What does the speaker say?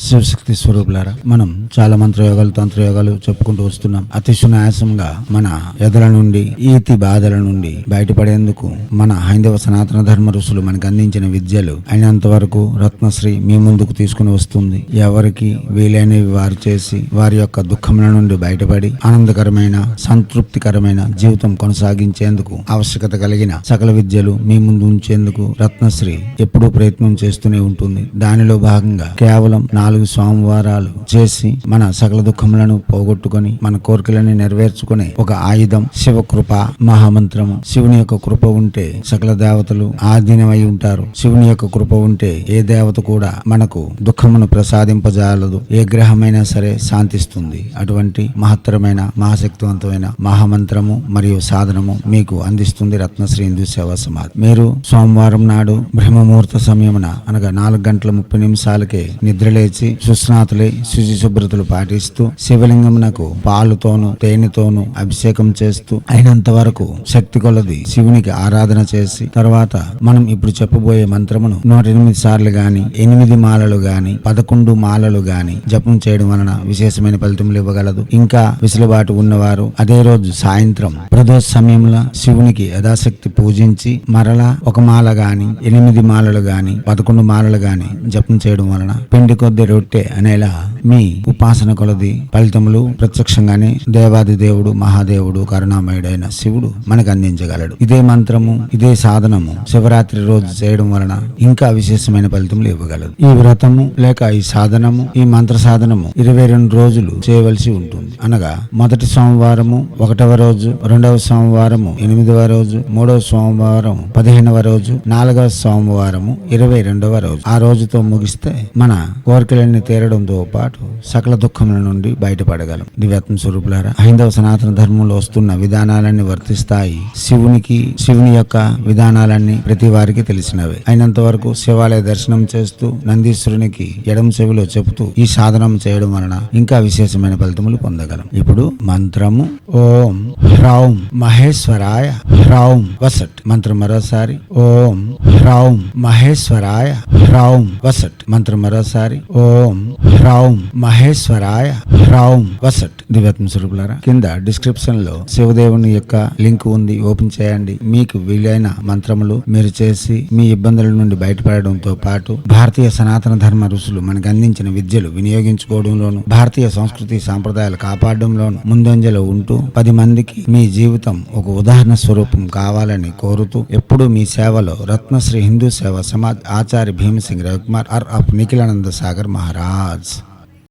శివశక్తి స్వరూపులారా మనం చాలా మంత్రయోగాలు తంత్రయోగాలు చెప్పుకుంటూ వస్తున్నాం. అతి సునాయాసంగా మన ఎదల నుండి ఈతి బాధల నుండి బయటపడేందుకు మన హైందవ సనాతన ధర్మ ఋషులు మనకు అందించిన విద్యలు అయినంత వరకు రత్నశ్రీ మీ ముందుకు తీసుకుని వస్తుంది. ఎవరికి వీలైనవి వారు చేసి వారి యొక్క దుఃఖముల నుండి బయటపడి ఆనందకరమైన సంతృప్తికరమైన జీవితం కొనసాగించేందుకు ఆవశ్యకత కలిగిన సకల విద్యలు మీ ముందు ఉంచేందుకు రత్నశ్రీ ఎప్పుడూ ప్రయత్నం చేస్తూనే ఉంటుంది. దానిలో భాగంగా కేవలం నా నాలుగు సోమవారాలు చేసి మన సకల దుఃఖములను పోగొట్టుకొని మన కోరికలను నెరవేర్చుకునే ఒక ఆయుధం శివకృప మహామంత్రము. శివుని యొక్క కృప ఉంటే సకల దేవతలు ఆధీనమై ఉంటారు. శివుని యొక్క కృప ఉంటే ఏ దేవత కూడా మనకు దుఃఖమును ప్రసాదింపజాలదు ఏ గ్రహమైనా సరే శాంతిస్తుంది. అటువంటి మహత్తరమైన మహాశక్తివంతమైన మహామంత్రము మరియు సాధనము మీకు అందిస్తుంది రత్నశ్రీ హిందూ సేవా సమాజ్. మీరు సోమవారం నాడు బ్రహ్మముహూర్త సమయమున అనగా నాలుగు గంటల ముప్పై నిమిషాలకే నిద్రలేచి సుస్నాతులై శుచి శుభ్రతలు పాటిస్తూ శివలింగమునకు పాలుతోనూ తేనెతోనూ అభిషేకం చేస్తూ అయినంత వరకు శక్తి కొలది శివునికి ఆరాధన చేసి తర్వాత మనం ఇప్పుడు చెప్పబోయే మంత్రమును నూట ఎనిమిది సార్లు గాని ఎనిమిది మాలలు గాని పదకొండు మాలలు గాని జపం చేయడం వలన విశేషమైన ఫలితములు ఇవ్వగలదు. ఇంకా విసులుబాటు ఉన్నవారు అదే రోజు సాయంత్రం ప్రదోష సమయంలో శివునికి యథాశక్తి పూజించి మరలా ఒక మాల గాని ఎనిమిది మాలలు గాని పదకొండు మాలలు గాని జపం చేయడం వలన పిండి కొద్ది રોટે અનેલા మీ ఉపాసన కొలది. ఫలితములు ప్రత్యక్షంగానే దేవాది దేవుడు మహాదేవుడు కరుణామయుడైన శివుడు మనకు అందించగలడు. ఇదే మంత్రము ఇదే సాధనము శివరాత్రి రోజు చేయడం వలన ఇంకా విశేషమైన ఫలితములు ఇవ్వగలదు. ఈ వ్రతము లేక ఈ సాధనము ఈ మంత్ర సాధనము ఇరవై రెండు రోజులు చేయవలసి ఉంటుంది. అనగా మొదటి సోమవారము ఒకటవ రోజు రెండవ సోమవారము ఎనిమిదవ రోజు మూడవ సోమవారం పదిహేనవ రోజు నాలుగవ సోమవారము ఇరవై రెండవ రోజు. ఆ రోజుతో ముగిస్తే మన కోరికలన్నీ తీరడంతో పాటు సకల దుఃఖముల నుండి బయటపడగలం. దివ్యాత్మ స్వరూపులారా హైందవ సనాతన ధర్మంలో వస్తున్న విధానాలన్నీ వర్తిస్తాయి. శివునికి శివుని యొక్క విధానాలన్నీ ప్రతి వారికి తెలిసినవే. అయినంత వరకు శివాలయ దర్శనం చేస్తూ నందీశ్వరునికి ఎడం చెవిలో చెబుతూ ఈ సాధనం చేయడం వలన ఇంకా విశేషమైన ఫలితములు పొందగలం. ఇప్పుడు మంత్రము. ఓం హ్రౌం మహేశ్వరాయ హ్రౌం వసట్ మంత్రం మరోసారి. ఓం హ్రౌం మహేశ్వరాయ హ్రౌం వసట్ మంత్రం మరోసారి. ఓం హ్రౌం మహేశ్వరాయ హ్రౌం. వసట్ దివ్యాత్మ స్వరూపులారా కింద డిస్క్రిప్షన్లో శివదేవుని యొక్క లింక్ ఉంది. ఓపెన్ చేయండి. మీకు వీలైన మంత్రములు మీరు చేసి మీ ఇబ్బందుల నుండి బయటపడడంతో పాటు భారతీయ సనాతన ధర్మ ఋషులు మనకు అందించిన విద్యలు వినియోగించుకోవడంలోను భారతీయ సంస్కృతి సాంప్రదాయాలు కాపాడడంలోను ముందంజలో ఉంటూ పది మందికి మీ జీవితం ఒక ఉదాహరణ స్వరూపం కావాలని కోరుతూ ఎప్పుడూ మీ సేవలో రత్నశ్రీ హిందూ సేవ సమాజ్ ఆచార్య భీమసింగ్ రవికుమార్ ఆర్ ఆఫ్ నిఖిలానంద సాగర్ మహారాజ్.